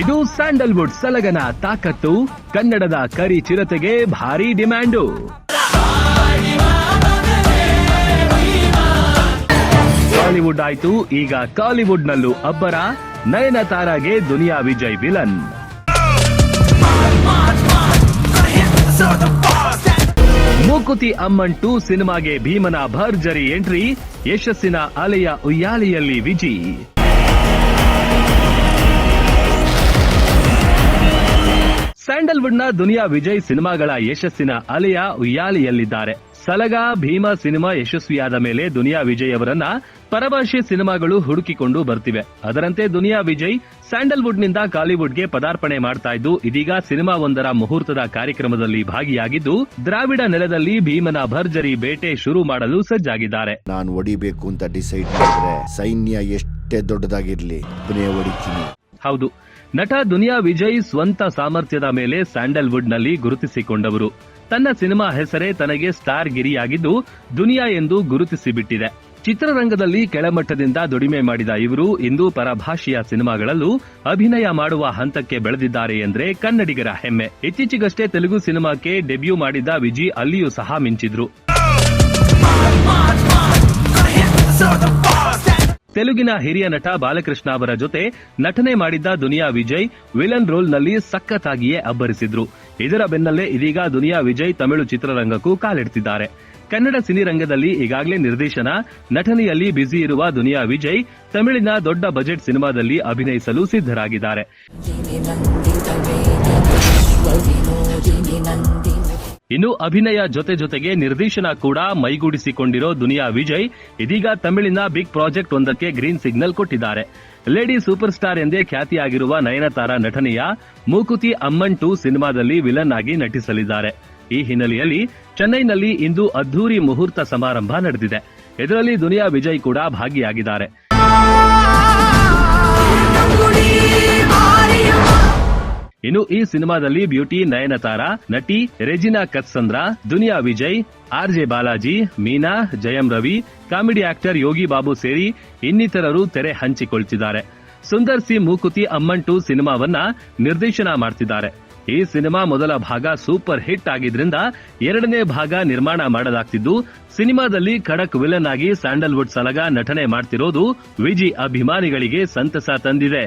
ಇದು ಸ್ಯಾಂಡಲ್ವುಡ್ ಸಲಗನ ತಾಕತ್ತು, ಕನ್ನಡದ ಕರಿ ಚಿರತೆಗೆ ಭಾರಿ ಡಿಮ್ಯಾಂಡು. ಬಾಲಿವುಡ್ ಆಯ್ತು, ಈಗ ಕಾಲಿವುಡ್ ನಲ್ಲೂ ಅಬ್ಬರ ನಯನತಾರಾಗೆ ದುನಿಯಾ ವಿಜಯ್ ವಿಲನ್. ಮೂಕುತಿ ಅಮ್ಮನ್ ಟೂ ಸಿನಿಮಾಗೆ ಭೀಮನ ಭರ್ಜರಿ ಎಂಟ್ರಿ, ಯಶಸ್ಸಿನ ಅಲೆಯ ಉಯ್ಯಾಲೆಯಲ್ಲಿ ವಿಜಿ. ಸ್ಯಾಂಡಲ್ವುಡ್ನ ದುನಿಯಾ ವಿಜಯ್ ಸಿನಿಮಾಗಳ ಯಶಸ್ಸಿನ ಅಲೆಯ ಉಯ್ಯಾಲಿಯಲ್ಲಿದ್ದಾರೆ. ಸಲಗ ಭೀಮ ಸಿನಿಮಾ ಯಶಸ್ವಿಯಾದ ಮೇಲೆ ದುನಿಯಾ ವಿಜಯ್ ಅವರನ್ನ ಪರಭಾಷೆ ಸಿನಿಮಾಗಳು ಹುಡುಕಿಕೊಂಡು ಬರ್ತಿವೆ. ಅದರಂತೆ ದುನಿಯಾ ವಿಜಯ್ ಸ್ಯಾಂಡಲ್ವುಡ್ನಿಂದ ಕಾಲಿವುಡ್ಗೆ ಪದಾರ್ಪಣೆ ಮಾಡ್ತಾ ಇದ್ದು ಇದೀಗ ಸಿನಿಮಾ ಒಂದರ ಮುಹೂರ್ತದ ಕಾರ್ಯಕ್ರಮದಲ್ಲಿ ಭಾಗಿಯಾಗಿದ್ದು ದ್ರಾವಿಡ ನೆಲದಲ್ಲಿ ಭೀಮನ ಭರ್ಜರಿ ಬೇಟೆ ಶುರು ಮಾಡಲು ಸಜ್ಜಾಗಿದ್ದಾರೆ. ನಾನು ಒಡಿಬೇಕು ಅಂತ ಡಿಸೈಡ್ ಮಾಡಿದ್ರೆ ಸೈನ್ಯ ಎಷ್ಟೇ ದೊಡ್ಡದಾಗಿರ್ಲಿ ಹೊಡಿತೀನಿ. ಹೌದು. ನಟ ದುನಿಯಾ ವಿಜಯ್ ಸ್ವಂತ ಸಾಮರ್ಥ್ಯದ ಮೇಲೆ ಸ್ಯಾಂಡಲ್ವುಡ್ನಲ್ಲಿ ಗುರುತಿಸಿಕೊಂಡವರು. ತನ್ನ ಸಿನಿಮಾ ಹೆಸರೇ ತನಗೆ ಸ್ಟಾರ್ ಗಿರಿಯಾಗಿದ್ದು ದುನಿಯಾ ಎಂದು ಗುರುತಿಸಿಬಿಟ್ಟಿದೆ. ಚಿತ್ರರಂಗದಲ್ಲಿ ಕೆಳಮಟ್ಟದಿಂದ ದುಡಿಮೆ ಮಾಡಿದ ಇವರು ಇಂದು ಪರಭಾಷೆಯ ಸಿನಿಮಾಗಳಲ್ಲೂ ಅಭಿನಯ ಮಾಡುವ ಹಂತಕ್ಕೆ ಬೆಳೆದಿದ್ದಾರೆ ಎಂದ್ರೆ ಕನ್ನಡಿಗರ ಹೆಮ್ಮೆ. ಇತ್ತೀಚೆಗಷ್ಟೇ ತೆಲುಗು ಸಿನಿಮಾಕ್ಕೆ ಡೆಬ್ಯೂ ಮಾಡಿದ ವಿಜಿ ಅಲ್ಲಿಯೂ ಸಹ ಮಿಂಚಿದ್ರು. ತೆಲುಗಿನ ಹಿರಿಯ ನಟ ಬಾಲಕೃಷ್ಣ ಅವರ ಜೊತೆ ನಟನೆ ಮಾಡಿದ್ದ ದುನಿಯಾ ವಿಜಯ್ ವಿಲನ್ ರೋಲ್ನಲ್ಲಿ ಸಖತ್ತಾಗಿಯೇ ಅಬ್ಬರಿಸಿದ್ರು. ಇದರ ಬೆನ್ನಲ್ಲೇ ಇದೀಗ ದುನಿಯಾ ವಿಜಯ್ ತಮಿಳು ಚಿತ್ರರಂಗಕ್ಕೂ ಕಾಲಿಡ್ತಿದ್ದಾರೆ. ಕನ್ನಡ ಸಿನಿರಂಗದಲ್ಲಿ ಈಗಾಗಲೇ ನಿರ್ದೇಶನ, ನಟನೆಯಲ್ಲಿ ಬ್ಯುಸಿ ಇರುವ ದುನಿಯಾ ವಿಜಯ್ ತಮಿಳಿನ ದೊಡ್ಡ ಬಜೆಟ್ ಸಿನಿಮಾದಲ್ಲಿ ಅಭಿನಯಿಸಲು ಸಿದ್ಧರಾಗಿದ್ದಾರೆ. ಇನ್ನು ಅಭಿನಯ ಜೊತೆ ಜೊತೆಗೆ ನಿರ್ದೇಶನ ಕೂಡ ಮೈಗೂಡಿಸಿಕೊಂಡಿರೋ ದುನಿಯಾ ವಿಜಯ್ ಇದೀಗ ತಮಿಳಿನ ಬಿಗ್ ಪ್ರಾಜೆಕ್ಟ್ ಒಂದಕ್ಕೆ ಗ್ರೀನ್ ಸಿಗ್ನಲ್ ಕೊಟ್ಟಿದ್ದಾರೆ. ಲೇಡಿ ಸೂಪರ್ ಸ್ಟಾರ್ ಎಂದೇ ಖ್ಯಾತಿಯಾಗಿರುವ ನಯನತಾರ ನಟನೆಯ ಮೂಕುತಿ ಅಮ್ಮನ್ ಟು ಸಿನಿಮಾದಲ್ಲಿ ವಿಲನ್ ಆಗಿ ನಟಿಸಲಿದ್ದಾರೆ. ಈ ಹಿನ್ನೆಲೆಯಲ್ಲಿ ಚೆನ್ನೈನಲ್ಲಿ ಇಂದು ಅದ್ದೂರಿ ಮುಹೂರ್ತ ಸಮಾರಂಭ ನಡೆದಿದೆ. ಇದರಲ್ಲಿ ದುನಿಯಾ ವಿಜಯ್ ಕೂಡ ಭಾಗಿಯಾಗಿದ್ದಾರೆ. ಇನ್ನು ಈ ಸಿನಿಮಾದಲ್ಲಿ ಬ್ಯೂಟಿ ನಯನತಾರ, ನಟಿ Regina Cassandra, Duniya Vijay R J Balaji, Meena, Jayam Ravi, comedy actor Yogi Babu ಸೇರಿ ಇನ್ನಿತರರು ತೆರೆ ಹಂಚಿಕೊಳ್ತಿದ್ದಾರೆ. ಸುಂದರ್ ಸಿ ಮೂಕುತಿ ಅಮ್ಮನ್ ಟು ಸಿನಿಮಾವನ್ನ ನಿರ್ದೇಶನ ಮಾಡ್ತಿದ್ದಾರೆ. ಈ ಸಿನಿಮಾ ಮೊದಲ ಭಾಗ ಸೂಪರ್ ಹಿಟ್ ಆಗಿದ್ರಿಂದ ಎರಡನೇ ಭಾಗ ನಿರ್ಮಾಣ ಮಾಡಲಾಗ್ತಿದ್ದು, ಸಿನಿಮಾದಲ್ಲಿ ಖಡಕ್ ವಿಲನ್ ಆಗಿ ಸ್ಯಾಂಡಲ್ವುಡ್ ಸಲಗ ನಟನೆ ಮಾಡ್ತಿರೋದು ವಿಜಿ ಅಭಿಮಾನಿಗಳಿಗೆ ಸಂತಸ ತಂದಿದೆ.